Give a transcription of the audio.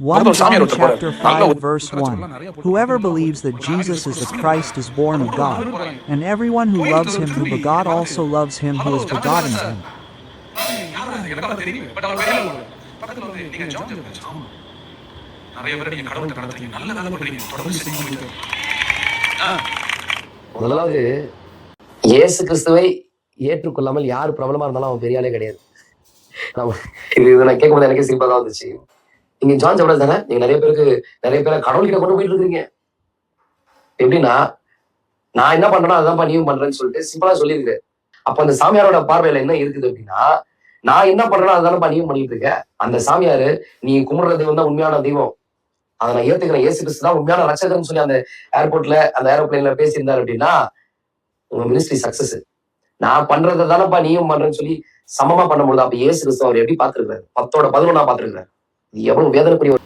1 சாமியார் John chapter நல்லா 5 verse 1 Whoever believes that Jesus is the Christ is born of God, and everyone who loves him who begot also loves him who is begotten him. முதலாவது இயேசு கிறிஸ்துவை ஏற்றுக்கொள்ளாமல் யார் பிரபலமா இருந்தாலும் அவன் பெரிய ஆளே கிடையாது. நம்ம இது நான் கேட்கும்போது எனக்கே தான் வந்துச்சு. நீங்க ஜான் ஜபடா தானே? நீங்க நிறைய பேருக்கு நிறைய பேரை கடவுள்கிட்ட கொண்டு போயிட்டு இருக்கீங்க. எப்படின்னா நான் என்ன பண்றேனோ அதான் நீயும் பண்றேன்னு சொல்லிட்டு சிம்பிளா சொல்லியிருக்கேன் அப்ப அந்த சாமியாரோட பார்வையில என்ன இருக்குது அப்படின்னா நான் என்ன பண்றேனோ அதானப்பா நீயும் பண்ணிட்டு இருக்க. அந்த சாமியாரு நீ கும்பிடுற தெய்வம் தான் உண்மையான தெய்வம். அதை நான் ஏத்துக்கிறேன். ஏசு கிறிஸ்து தான் உண்மையான ரச்சகர்னு சொல்லி அந்த ஏர்போர்ட்ல அந்த ஏரோப்ளைன்ல பேசியிருந்தாரு அப்படின்னா உங்க மினிஸ்ட்ரி சக்சஸ் நான் பண்றதை தானப்பா நீயும் பண்றேன்னு சொல்லி சமமா பண்ணும்போது அப்ப ஏசு கிறிஸ்து அவர் எப்படி பாத்துருக்காரு பத்தோட பதினொன்னா பாத்துருக்காரு எவ்வளவு வேதனைக்குரிய